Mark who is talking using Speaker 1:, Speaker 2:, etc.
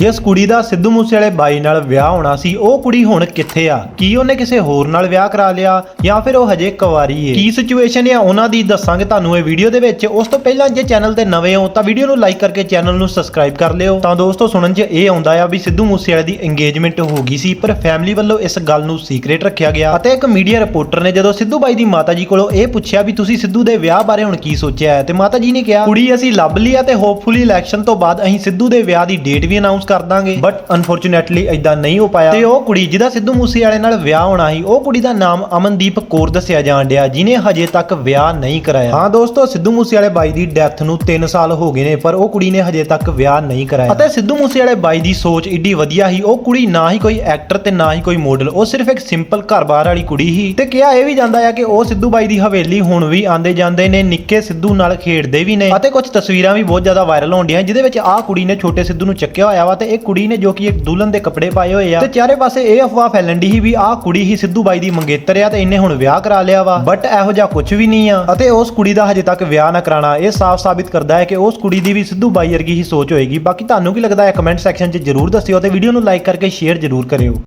Speaker 1: ਜਿਸ ਕੁੜੀ ਦਾ ਸਿੱਧੂ ਮੂਸੇਵਾਲੇ ਬਾਈ ਨਾਲ ਵਿਆਹ ਹੋਣਾ ਸੀ, ਉਹ ਕੁੜੀ ਹੁਣ ਕਿੱਥੇ ਆ? ਕੀ ਉਹਨੇ ਕਿਸੇ ਹੋਰ ਨਾਲ ਵਿਆਹ ਕਰਾ ਲਿਆ ਜਾਂ ਫਿਰ ਉਹ ਹਜੇ ਕੁਵਾਰੀ ਏ? ਕੀ ਸਿਚੁਏਸ਼ਨ ਆ ਉਹਨਾਂ ਦੀ ਦੱਸਾਂਗੇ ਤੁਹਾਨੂੰ ਇਹ ਵੀਡੀਓ ਦੇ ਵਿੱਚ। ਉਸ ਤੋਂ ਪਹਿਲਾਂ ਜੇ ਚੈਨਲ ਤੇ ਨਵੇਂ ਹੋ ਤਾਂ ਵੀਡੀਓ ਨੂੰ ਲਾਈਕ ਕਰਕੇ ਚੈਨਲ ਨੂੰ ਸਬਸਕ੍ਰਾਈਬ ਕਰ ਲਿਓ। ਤਾਂ ਦੋਸਤੋ, ਸੁਣਨ 'ਚ ਇਹ ਆਉਂਦਾ ਆ ਵੀ ਸਿੱਧੂ ਮੂਸੇਵਾਲੇ ਦੀ ਇੰਗੇਜਮੈਂਟ ਹੋ ਗਈ ਸੀ, ਪਰ ਫੈਮਿਲੀ ਵੱਲੋਂ ਇਸ ਗੱਲ ਨੂੰ ਸੀਕ੍ਰੀਟ ਰੱਖਿਆ ਗਿਆ ਅਤੇ ਇੱਕ ਮੀਡੀਆ ਰਿਪੋਰਟਰ ਨੇ ਜਦੋਂ ਸਿੱਧੂ ਬਾਈ ਦੀ ਮਾਤਾ ਜੀ ਕੋਲੋਂ ਇਹ ਪੁੱਛਿਆ ਵੀ ਤੁਸੀਂ ਸਿੱਧੂ ਦੇ ਵਿਆਹ ਬਾਰੇ ਹੁਣ ਕੀ ਸੋਚਿਆ ਹੈ? ਤੇ ਮਾਤਾ ਜੀ ਨੇ ਕਿਹਾ, ਕੁੜੀ ਅਸੀਂ ਲੱਭ ਲਈ ਆ ਤੇ ਹੋਪਫੁਲੀ ਇਲੈਕਸ਼ਨ ਤੋਂ ਬਾਅਦ ਅਸੀਂ ਸਿੱਧੂ ਦੇ ਵਿਆਹ ਦੀ ਡੇਟ ਵੀ ਅਨਾਉਂਸ ਕਰ ਦਾਂਗੇ। ਬਟ ਅਨਫੋਰਚੂਨੇਟਲੀ ਇਦਾਂ ਨਹੀਂ ਹੋ ਪਾਇਆ। ਤੇ ਉਹ ਕੁੜੀ ਜਿਹਦਾ ਸਿੱਧੂ ਮੂਸੇਵਾਲੇ ਨਾਲ ਵਿਆਹ ਹੋਣਾ ਸੀ ਉਹ ਕੁੜੀ ਦਾ ਨਾਮ ਅਮਨਦੀਪ ਕੌਰ ਦੱਸਿਆ ਜਾਣ ਡਿਆ ਜਿਨੇ ਹਜੇ ਤੱਕ ਵਿਆਹ ਨਹੀਂ ਕਰਾਇਆ। ਹਾਂ ਦੋਸਤੋ ਸਿੱਧੂ ਮੂਸੇਵਾਲੇ ਬਾਈ ਦੀ ਡੈਥ ਨੂੰ 3 ਸਾਲ ਹੋ ਗਏ ਨੇ ਪਰ ਉਹ ਕੁੜੀ ਨੇ ਹਜੇ ਤੱਕ ਵਿਆਹ ਨਹੀਂ ਕਰਾਇਆ। ਅਤੇ ਸਿੱਧੂ ਮੂਸੇਵਾਲੇ ਬਾਈ ਦੀ ਸੋਚ ਏਡੀ ਵਧੀਆ ਸੀ ਉਹ ਕੁੜੀ ਨਾ ਹੀ ਕੋਈ ਐਕਟਰ ਤੇ ਨਾ ਹੀ ਕੋਈ ਮਾਡਲ ਉਹ ਸਿਰਫ ਇੱਕ ਸਿੰਪਲ ਘਰ-ਬਾਰ ਵਾਲੀ ਕੁੜੀ ਸੀ। ਤੇ ਕਿਹਾ ਇਹ ਵੀ ਜਾਂਦਾ ਆ ਕਿ ਉਹ ਸਿੱਧੂ ਬਾਈ ਦੀ ਹਵੇਲੀ ਹੁਣ ਵੀ ਆਂਦੇ ਜਾਂਦੇ ਨੇ ਨਿੱਕੇ ਸਿੱਧੂ ਨਾਲ ਖੇਡਦੇ ਵੀ ਨੇ। ਅਤੇ ਕੁਝ ਤਸਵੀਰਾਂ ਵੀ ਬਹੁਤ ਜ਼ਿਆਦਾ ਵਾਇਰਲ ਹੋਣਡੀਆਂ ਜਿਹਦੇ ਵਿੱਚ ਆਹ ਕੁੜੀ ਨੇ ਛੋਟੇ ਸਿੱਧੂ ਨੂੰ ਚੱਕਿਆ ਹੋਇਆ ਵਾ ਤੇ ਇਹ ਕੁੜੀ ਨੇ ਜੋ ਕਿ ਇੱਕ ਦੁਲਹਨ ਦੇ ਕੱਪੜੇ ਪਾਏ ਹੋਏ ਆ। ਤੇ ਚਾਰੇ ਪਾਸੇ ਇਹ ਅਫਵਾਹ ਫੈਲਣ ਦੀ ਸੀ ਵੀ ਆਹ ਕੁੜੀ ਹੀ ਸਿੱਧੂ ਬਾਈ ਦੀ ਮੰਗੇਤਰ ਆ ਤੇ ਇਹਨੇ ਹੁਣ ਵਿਆਹ ਕਰਾ ਲਿਆ ਵਾ। ਬਟ ਇਹੋ ਜਿਹਾ ਕੁਝ ਵੀ ਨਹੀਂ ਆ। ਅਤੇ ਉਸ ਕੁੜੀ ਦਾ ਹਜੇ ਤੱਕ ਵਿਆਹ ਨਾ ਕਰਾਣਾ। ਇਹ ਸਾਫ਼ ਸਾਬਿਤ ਕਰਦਾ ਹੈ ਕਿ ਉਸ ਕੁੜੀ ਦੀ ਵੀ ਸਿੱਧੂ ਬਾਈ ਵਰਗੀ ਹੀ ਸੋਚ ਹੋਏਗੀ। ਬਾਕੀ ਤੁਹਾਨੂੰ ਕੀ ਲੱਗਦਾ ਹੈ? ਕਮੈਂਟ ਸੈਕਸ਼ਨ 'ਚ ਜਰੂਰ ਦੱਸਿਓ ਤੇ ਵੀਡੀਓ ਨੂੰ ਲਾਈਕ ਕਰਕੇ ਸ਼ੇਅਰ ਜਰੂਰ ਕਰਿਓ।